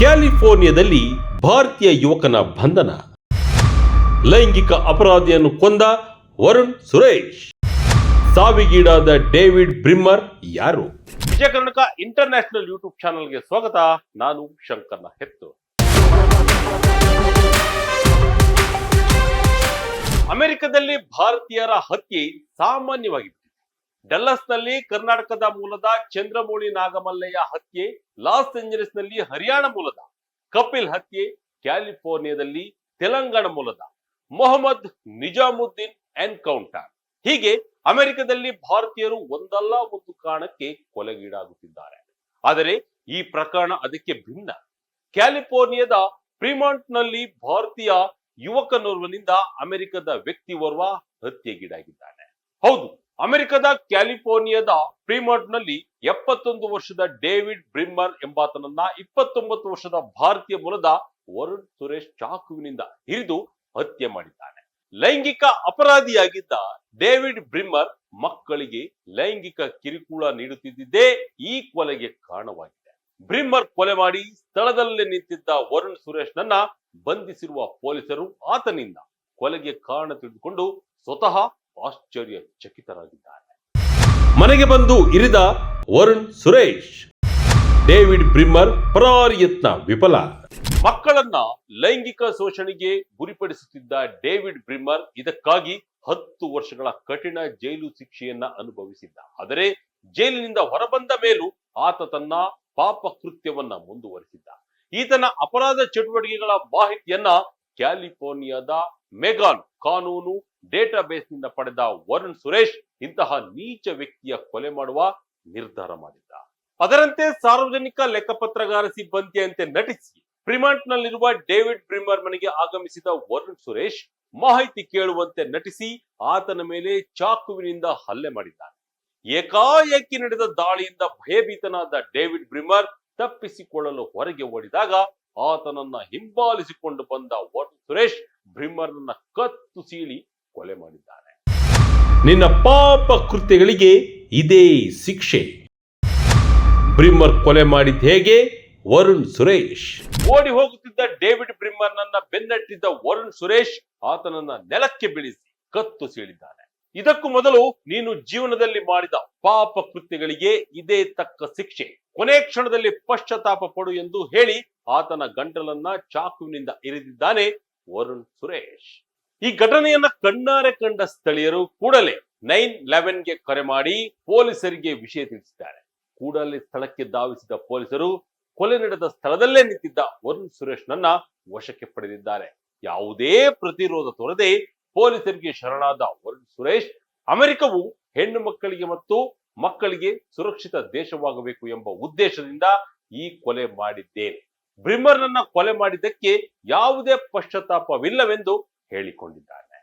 ಕ್ಯಾಲಿಫೋರ್ನಿಯಾದಲ್ಲಿ ಭಾರತೀಯ ಯುವಕನ ಬಂಧನ. ಲೈಂಗಿಕ ಅಪರಾಧಿಯನ್ನು ಕೊಂದ ವರುಣ್ ಸುರೇಶ್. ಸಾವಿಗೀಡಾದ ಡೇವಿಡ್ ಬ್ರಿಮ್ಮರ್ ಯಾರು? ವಿಜಯ ಕರ್ನಾಟಕ ಇಂಟರ್ನ್ಯಾಷನಲ್ ಯೂಟ್ಯೂಬ್ ಚಾನಲ್ಗೆ ಸ್ವಾಗತ. ನಾನು ಶಂಕರ್ನ ಹೆತ್ತು ಅಮೆರಿಕದಲ್ಲಿ ಭಾರತೀಯರ ಹತ್ಯೆ ಸಾಮಾನ್ಯವಾಗಿತ್ತು ಡಲ್ಲಸ್ನಲ್ಲಿ ಕರ್ನಾಟಕದ ಮೂಲದ ಚಂದ್ರಮೌಳಿ ನಾಗಮಲ್ಲಯ್ಯ ಹತ್ಯೆ, ಲಾಸ್ ಏಂಜಲೀಸ್ನಲ್ಲಿ ಹರಿಯಾಣ ಮೂಲದ ಕಪಿಲ್ ಹತ್ಯೆ, ಕ್ಯಾಲಿಫೋರ್ನಿಯಾದಲ್ಲಿ ತೆಲಂಗಾಣ ಮೂಲದ ಮೊಹಮ್ಮದ್ ನಿಜಾಮುದ್ದೀನ್ ಎನ್ಕೌಂಟರ್. ಹೀಗೆ ಅಮೆರಿಕದಲ್ಲಿ ಭಾರತೀಯರು ಒಂದಲ್ಲ ಒಂದು ಕಾರಣಕ್ಕೆ ಕೊಲೆಗೀಡಾಗುತ್ತಿದ್ದಾರೆ. ಆದರೆ ಈ ಪ್ರಕರಣ ಅದಕ್ಕೆ ಭಿನ್ನ. ಕ್ಯಾಲಿಫೋರ್ನಿಯಾದ ಪ್ರಿಮಾಂಟ್ನಲ್ಲಿ ಭಾರತೀಯ ಯುವಕನೋರ್ವನಿಂದ ಅಮೆರಿಕದ ವ್ಯಕ್ತಿಯೋರ್ವ ಹತ್ಯೆಗೀಡಾಗಿದ್ದಾನೆ. ಹೌದು ಅಮೆರಿಕದ ಕ್ಯಾಲಿಫೋರ್ನಿಯಾದ ಫ್ರೀಮರ್ಟ್ನಲ್ಲಿ ನಲ್ಲಿ ಎಪ್ಪತ್ತೊಂದು ವರ್ಷದ ಡೇವಿಡ್ ಬ್ರಿಮ್ಮರ್ ಎಂಬಾತನನ್ನ ಇಪ್ಪತ್ತೊಂಬತ್ತು ವರ್ಷದ ಭಾರತೀಯ ಮೂಲದ ವರುಣ್ ಸುರೇಶ್ ಚಾಕುವಿನಿಂದ ಹಿರಿದು ಹತ್ಯೆ ಮಾಡಿದ್ದಾನೆ. ಲೈಂಗಿಕ ಅಪರಾಧಿಯಾಗಿದ್ದ ಡೇವಿಡ್ ಬ್ರಿಮ್ಮರ್ ಮಕ್ಕಳಿಗೆ ಲೈಂಗಿಕ ಕಿರುಕುಳ ನೀಡುತ್ತಿದ್ದೇ ಈ ಕೊಲೆಗೆ ಕಾರಣವಾಗಿದೆ. ಬ್ರಿಮ್ಮರ್ ಕೊಲೆ ಮಾಡಿ ಸ್ಥಳದಲ್ಲೇ ನಿಂತಿದ್ದ ವರುಣ್ ಸುರೇಶ್ ನನ್ನ ಬಂಧಿಸಿರುವ ಪೊಲೀಸರು ಆತನಿಂದ ಕೊಲೆಗೆ ಕಾರಣ ತಿಳಿದುಕೊಂಡು ಸ್ವತಃ ಆಶ್ಚರ್ಯ ಚಕಿತರಾಗಿದ್ದಾರೆ. ಮನೆಗೆ ಬಂದು ಇರಿದ ವರುಣ್ ಸುರೇಶ್, ಡೇವಿಡ್ ಬ್ರಿಮ್ಮರ್ ಪರಾರಿಯತ್ನ ವಿಫಲ. ಮಕ್ಕಳನ್ನ ಲೈಂಗಿಕ ಶೋಷಣೆಗೆ ಗುರಿಪಡಿಸುತ್ತಿದ್ದ ಡೇವಿಡ್ ಬ್ರಿಮ್ಮರ್ ಇದಕ್ಕಾಗಿ ಹತ್ತು ವರ್ಷಗಳ ಕಠಿಣ ಜೈಲು ಶಿಕ್ಷೆಯನ್ನ ಅನುಭವಿಸಿದ್ದ. ಆದರೆ ಜೈಲಿನಿಂದ ಹೊರಬಂದ ಮೇಲೂ ಆತ ತನ್ನ ಪಾಪ ಕೃತ್ಯವನ್ನ ಮುಂದುವರಿಸಿದ್ದ. ಈತನ ಅಪರಾಧ ಚಟುವಟಿಕೆಗಳ ಮಾಹಿತಿಯನ್ನ ಕ್ಯಾಲಿಫೋರ್ನಿಯಾದ ಮೆಗಾನ್ ಕಾನೂನು ಡೇಟಾಬೇಸ್ನಿಂದ ಪಡೆದ ವರುಣ್ ಸುರೇಶ್ ಇಂತಹ ನೀಚ ವ್ಯಕ್ತಿಯ ಕೊಲೆ ಮಾಡುವ ನಿರ್ಧಾರ ಮಾಡಿದ್ದ. ಅದರಂತೆ ಸಾರ್ವಜನಿಕ ಲೆಕ್ಕಪತ್ರಗಾರ ಸಿಬ್ಬಂದಿಯಂತೆ ನಟಿಸಿ ಫ್ರಿಮಾಂಟ್ ನಲ್ಲಿರುವ ಡೇವಿಡ್ ಬ್ರಿಮರ್ ಮನೆಗೆ ಆಗಮಿಸಿದ ವರುಣ್ ಸುರೇಶ್ ಮಾಹಿತಿ ಕೇಳುವಂತೆ ನಟಿಸಿ ಆತನ ಮೇಲೆ ಚಾಕುವಿನಿಂದ ಹಲ್ಲೆ ಮಾಡಿದ್ದಾನೆ. ಏಕಾಏಕಿ ನಡೆದ ದಾಳಿಯಿಂದ ಭಯಭೀತನಾದ ಡೇವಿಡ್ ಬ್ರಿಮರ್ ತಪ್ಪಿಸಿಕೊಳ್ಳಲು ಹೊರಗೆ ಓಡಿದಾಗ ಆತನನ್ನ ಹಿಂಬಾಲಿಸಿಕೊಂಡು ಬಂದ ವರುಣ್ ಸುರೇಶ್ ಬ್ರಿಮರ್ನನ್ನ ಕತ್ತು ಸೀಳಿ ಕೊಲೆ ಮಾಡಿದ್ದಾನೆ. ನಿನ್ನ ಪಾಪ ಕೃತ್ಯಗಳಿಗೆ ಇದೇ ಶಿಕ್ಷೆ. ಬ್ರಿಮ್ಮರ್ ಕೊಲೆ ಮಾಡಿದ ಹೇಗೆ? ವರುಣ್ ಸುರೇಶ್. ಓಡಿ ಹೋಗುತ್ತಿದ್ದ ಡೇವಿಡ್ ಬ್ರಿಮ್ಮರ್ ನನ್ನ ಬೆನ್ನಟ್ಟಿದ್ದ ವರುಣ್ ಸುರೇಶ್ ಆತನನ್ನ ನೆಲಕ್ಕೆ ಬೀಳಿಸಿ ಕತ್ತು ಸೀಳಿದ್ದಾನೆ. ಇದಕ್ಕೂ ಮೊದಲು ನೀನು ಜೀವನದಲ್ಲಿ ಮಾಡಿದ ಪಾಪ ಕೃತ್ಯಗಳಿಗೆ ಇದೇ ತಕ್ಕ ಶಿಕ್ಷೆ. ಕೊನೆ ಕ್ಷಣದಲ್ಲಿ ಪಶ್ಚಾತ್ತಾಪ ಪಡು ಎಂದು ಹೇಳಿ ಆತನ ಗಂಟಲನ್ನ ಚಾಕುವಿನಿಂದ ಇರಿದಿದ್ದಾನೆ ವರುಣ್ ಸುರೇಶ್. ಈ ಘಟನೆಯನ್ನ ಕಣ್ಣಾರೆ ಕಂಡ ಸ್ಥಳೀಯರು ಕೂಡಲೇ ನೈನ್ ಲೆವೆನ್ಗೆ ಕರೆ ಮಾಡಿ ಪೊಲೀಸರಿಗೆ ವಿಷಯ ತಿಳಿಸಿದ್ದಾರೆ. ಕೂಡಲೇ ಸ್ಥಳಕ್ಕೆ ಧಾವಿಸಿದ ಪೊಲೀಸರು ಕೊಲೆ ನಡೆದ ಸ್ಥಳದಲ್ಲೇ ನಿಂತಿದ್ದ ವರುಣ್ ಸುರೇಶ್ ನನ್ನ ವಶಕ್ಕೆ ಪಡೆದಿದ್ದಾರೆ. ಯಾವುದೇ ಪ್ರತಿರೋಧ ತೋರದೆ ಪೊಲೀಸರಿಗೆ ಶರಣಾದ ವರುಣ್ ಸುರೇಶ್ ಅಮೆರಿಕವು ಹೆಣ್ಣು ಮಕ್ಕಳಿಗೆ ಮತ್ತು ಮಕ್ಕಳಿಗೆ ಸುರಕ್ಷಿತ ದೇಶವಾಗಬೇಕು ಎಂಬ ಉದ್ದೇಶದಿಂದ ಈ ಕೊಲೆ ಮಾಡಿದ್ದೇನೆ. ಬ್ರಿಮ್ಮರ್ನನ್ನ ಕೊಲೆ ಮಾಡಿದ್ದಕ್ಕೆ ಯಾವುದೇ ಪಶ್ಚಾತ್ತಾಪವಿಲ್ಲವೆಂದು ಹೇಳಿಕೊಂಡಿದ್ದಾನೆ.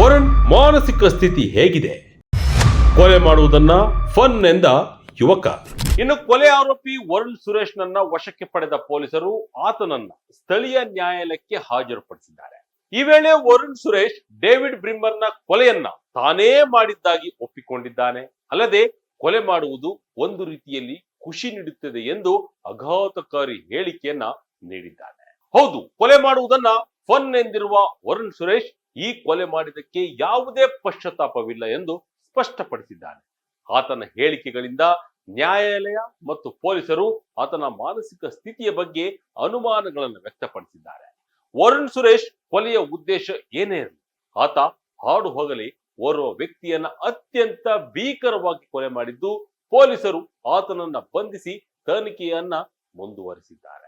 ವರುಣ್ ಮಾನಸಿಕ ಸ್ಥಿತಿ ಹೇಗಿದೆ? ಕೊಲೆ ಮಾಡುವುದನ್ನ ಫನ್ ಎಂದ ಯುವಕ. ಇನ್ನು ಕೊಲೆ ಆರೋಪಿ ವರುಣ್ ಸುರೇಶ್ ನನ್ನ ವಶಕ್ಕೆ ಪಡೆದ ಪೊಲೀಸರು ಆತನನ್ನ ಸ್ಥಳೀಯ ನ್ಯಾಯಾಲಯಕ್ಕೆ ಹಾಜರುಪಡಿಸಿದ್ದಾರೆ. ಈ ವೇಳೆ ವರುಣ್ ಸುರೇಶ್ ಡೇವಿಡ್ ಬ್ರಿಮ್ಮರ್ನ ಕೊಲೆಯನ್ನ ತಾನೇ ಮಾಡಿದ್ದಾಗಿ ಒಪ್ಪಿಕೊಂಡಿದ್ದಾನೆ. ಅಲ್ಲದೆ ಕೊಲೆ ಮಾಡುವುದು ಒಂದು ರೀತಿಯಲ್ಲಿ ಖುಷಿ ನೀಡುತ್ತದೆ ಎಂದು ಅಘಾತಕಾರಿ ಹೇಳಿಕೆಯನ್ನ ನೀಡಿದ್ದಾನೆ. ಹೌದು, ಕೊಲೆ ಮಾಡುವುದನ್ನ ಫನ್ ಎಂದಿರುವ ವರುಣ್ ಸುರೇಶ್ ಈ ಕೊಲೆ ಮಾಡಿದ್ದಕ್ಕೆ ಯಾವುದೇ ಪಶ್ಚಾತ್ತಾಪವಿಲ್ಲ ಎಂದು ಸ್ಪಷ್ಟಪಡಿಸಿದ್ದಾನೆ. ಆತನ ಹೇಳಿಕೆಗಳಿಂದ ನ್ಯಾಯಾಲಯ ಮತ್ತು ಪೊಲೀಸರು ಆತನ ಮಾನಸಿಕ ಸ್ಥಿತಿಯ ಬಗ್ಗೆ ಅನುಮಾನಗಳನ್ನು ವ್ಯಕ್ತಪಡಿಸಿದ್ದಾರೆ. ವರುಣ್ ಸುರೇಶ್ ಕೊಲೆಯ ಉದ್ದೇಶ ಏನೇ ಇರಲಿ, ಆತ ಹಾಡು ಹೋಗಲಿ, ಓರ್ವ ವ್ಯಕ್ತಿಯನ್ನ ಅತ್ಯಂತ ಭೀಕರವಾಗಿ ಕೊಲೆ ಮಾಡಿದ್ದು ಪೊಲೀಸರು ಆತನನ್ನ ಬಂಧಿಸಿ ತನಿಖೆಯನ್ನ ಮುಂದುವರಿಸಿದ್ದಾರೆ.